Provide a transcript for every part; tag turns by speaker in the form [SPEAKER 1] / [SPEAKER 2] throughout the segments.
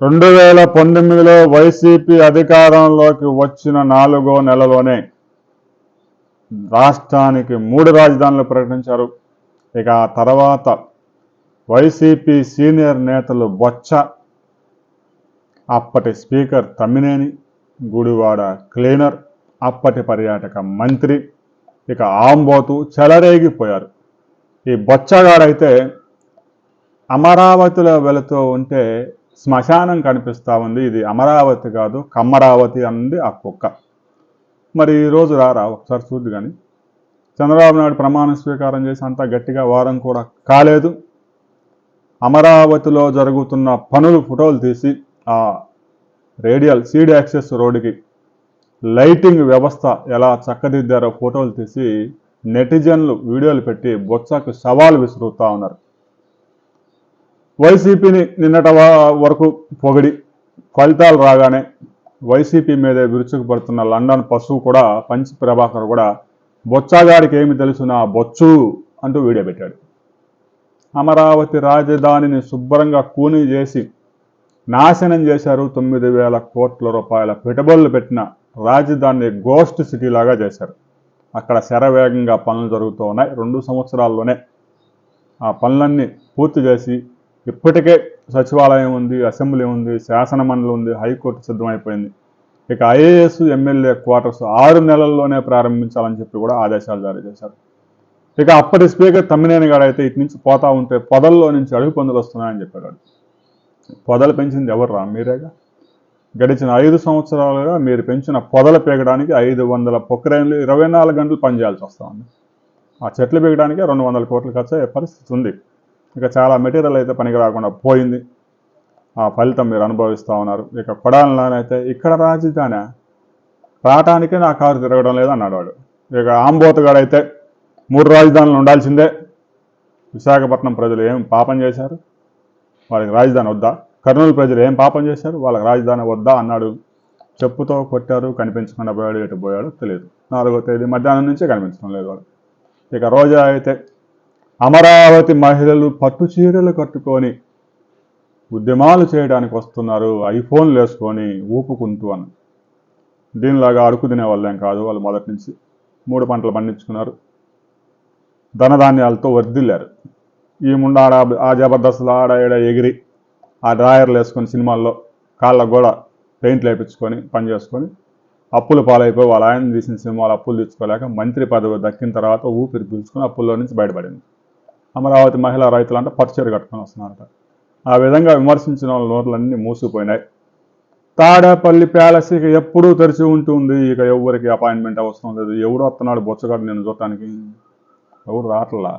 [SPEAKER 1] రెండు వేల పంతొమ్మిదిలో వైసీపీ అధికారంలోకి వచ్చిన నాలుగో నెలలోనే రాష్ట్రానికి మూడు రాజధానులు ప్రకటించారు. ఇక ఆ తర్వాత వైసీపీ సీనియర్ నేతలు బొచ్చ అప్పటి స్పీకర్ తమ్మినేని గుడివాడ క్లీనర్ అప్పటి పర్యాటక మంత్రి ఇక ఆంబోతు చెలరేగిపోయారు. ఈ బొచ్చగాడైతే అమరావతిలో వెళుతూ ఉంటే శ్మశానం కనిపిస్తూ ఉంది. ఇది అమరావతి కాదు కమ్మరావతి అంది ఆ కుక్క. మరి ఈరోజు రారా? ఒకసారి చూద్దు కానీ చంద్రబాబు నాయుడు ప్రమాణ స్వీకారం చేసి అంతా గట్టిగా వారం కూడా కాలేదు. అమరావతిలో జరుగుతున్న పనులు ఫోటోలు తీసి ఆ రేడియల్ సీడ్ యాక్సెస్ రోడ్డుకి లైటింగ్ వ్యవస్థ ఎలా చక్కదిద్దారో ఫోటోలు తీసి నెటిజన్లు వీడియోలు పెట్టి బొత్సకు సవాల్ విసురుతూ ఉన్నారు. వైసీపీని నిన్నట వరకు పొగిడి ఫలితాలు రాగానే వైసీపీ మీద విరుచుకుపడుతున్న లండన్ పశువు కూడా పంచి ప్రభాకర్ కూడా బొచ్చాగాడికి ఏమి తెలుసు నా బొచ్చు అంటూ వీడియో పెట్టాడు. అమరావతి రాజధానిని శుభ్రంగా కూని చేసి నాశనం చేశారు తొమ్మిది వేల కోట్ల రూపాయల పెట్టుబడులు పెట్టిన రాజధానిని గోస్ట్ సిటీ లాగా చేశారు. అక్కడ శరవేగంగా పనులు జరుగుతూ ఉన్నాయి. రెండు సంవత్సరాల్లోనే ఆ పనులన్నీ పూర్తి చేసి ఇప్పటికే సచివాలయం ఉంది అసెంబ్లీ ఉంది శాసన మండలి ఉంది హైకోర్టు సిద్ధమైపోయింది. ఇక ఐఏఎస్ ఎమ్మెల్యే క్వార్టర్స్ ఆరు నెలల్లోనే ప్రారంభించాలని చెప్పి కూడా ఆదేశాలు జారీ చేశారు. ఇక అప్పటి స్పీకర్ తమ్మినేని గారు అయితే ఇటు నుంచి పోతా ఉంటే పొదల్లో నుంచి అడుగు పందులు వస్తున్నాయని చెప్పాడు. పొదలు పెంచింది ఎవరు రా మీరేగా? గడిచిన ఐదు సంవత్సరాలుగా మీరు పెంచిన పొదలు పీకడానికి ఐదు వందల పొక్రైన్లు ఇరవై నాలుగు గంటలు పనిచేయాల్సి వస్తూ ఉంది ఆ చెట్లు పీకడానికే రెండు వందల కోట్లు ఖర్చు అయ్యే పరిస్థితి ఉంది. ఇక చాలా మెటీరియల్ అయితే పనికి రాకుండా పోయింది. ఆ ఫలితం మీరు అనుభవిస్తూ ఉన్నారు. ఇక కొడాలనైతే ఇక్కడ రాజధాని రావటానికే నా కారు తిరగడం లేదు అన్నాడు వాడు. ఇక ఆంబోతగాడైతే మూడు రాజధానులు ఉండాల్సిందే. విశాఖపట్నం ప్రజలు ఏం పాపం చేశారు? వాళ్ళకి రాజధాని వద్దా? కర్నూలు ప్రజలు ఏం పాపం చేశారు? వాళ్ళకి రాజధాని వద్దా అన్నాడు. చెప్పుతో కొట్టారు కనిపించకుండా పోయాడు ఎటు పోయాడు తెలియదు. నాలుగో తేదీ మధ్యాహ్నం నుంచే కనిపించడం లేదు వాడు. ఇక రోజా అయితే అమరావతి మహిళలు పట్టు చీరలు కట్టుకొని ఉద్యమాలు చేయడానికి వస్తున్నారు. ఐఫోన్లు వేసుకొని ఊపుకుంటూ అని దీనిలాగా అడుగు తినే వాళ్ళేం కాదు. వాళ్ళు మొదటి నుంచి మూడు పంటలు పండించుకున్నారు. ధనధాన్యాలతో వర్ధిల్లారు. ఈ ముందు ఆడ ఆ జబర్దస్తులు ఆడ ఏడ ఎగిరి ఆ డ్రాయర్లు వేసుకొని సినిమాల్లో కాళ్ళకు కూడా పెయింట్లు వేయించుకొని పని చేసుకొని అప్పులు పాలైపోయి వాళ్ళ ఆయన తీసిన సినిమాలు అప్పులు తీసుకోలేక మంత్రి పదవి దక్కిన తర్వాత ఊపిరి పీల్చుకొని అప్పుల్లో నుంచి బయటపడింది. అమరావతి మహిళా రైతులు అంటే పట్టుచీర కట్టుకొని వస్తున్నారట. ఆ విధంగా విమర్శించిన వాళ్ళ నోట్లన్నీ మూసుకుపోయినాయి. తాడేపల్లి ప్యాలెస్ ఇక ఎప్పుడూ తెరిచి ఉంటుంది. ఇక ఎవరికి అపాయింట్మెంట్ అవసరం లేదు. ఎవడు వస్తున్నాడు బొచ్చగాడు నేను చూడటానికి? ఎవరు రావట్లా?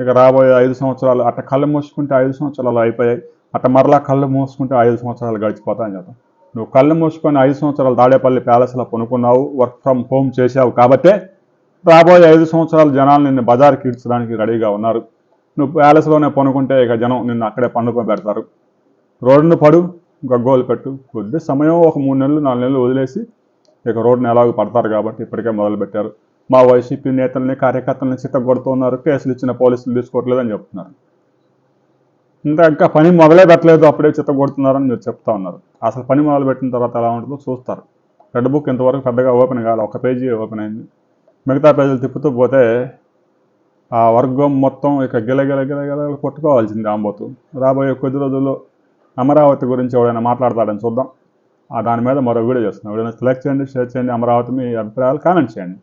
[SPEAKER 1] ఇక రాబోయే ఐదు సంవత్సరాలు అట్ట కళ్ళు మూసుకుంటే ఐదు సంవత్సరాలు అయిపోయాయి. అట్ట మరలా కళ్ళు మూసుకుంటే ఐదు సంవత్సరాలు గడిచిపోతాయని చెప్తాం. నువ్వు కళ్ళు మూసుకొని ఐదు సంవత్సరాలు తాడేపల్లి ప్యాలెస్లో కొనుక్కున్నావు వర్క్ ఫ్రమ్ హోమ్ చేసావు కాబట్టే రాబోయే ఐదు సంవత్సరాలు జనాలు నిన్ను బజార్కి ఇడ్చడానికి రెడీగా ఉన్నారు. నువ్వు ప్యాలెస్లోనే పనుకుంటే ఇక జనం నిన్ను అక్కడే పండుకొని పెడతారు. రోడ్డును పడు గగ్గోలు పెట్టు. కొద్ది సమయం ఒక మూడు నెలలు నాలుగు నెలలు వదిలేసి ఇక రోడ్డుని ఎలాగో పడతారు కాబట్టి ఇప్పటికే మొదలుపెట్టారు మా వైసీపీ నేతల్ని కార్యకర్తల్ని చిత్తగొడుతున్నారు కేసులు ఇచ్చిన పోలీసులు తీసుకోవట్లేదని చెప్తున్నారు. ఇంకా ఇంకా పని మొదలే పెట్టలేదు అప్పుడే చిత్తగొడుతున్నారని మీరు చెప్తా ఉన్నారు. అసలు పని మొదలు పెట్టిన తర్వాత ఎలా ఉంటుందో చూస్తారు. రెడ్ బుక్ ఇంతవరకు పెద్దగా ఓపెన్ కాదు ఒక పేజీ ఓపెన్ అయింది. మిగతా ప్రజలు తిప్పుతూ పోతే ఆ వర్గం మొత్తం ఇక గిలగిల గిలగిల కొట్టుకోవాల్సింది ఆంబోతు రాబోయే కొద్ది రోజుల్లో అమరావతి గురించి ఎవడైనా మాట్లాడతాడని చూద్దాం. దాని మీద మరో వీడియో చేస్తున్నాం. వీడియోని సెలెక్ట్ చేయండి షేర్ చేయండి. అమరావతి మీ అభిప్రాయాలు కామెంట్ చేయండి.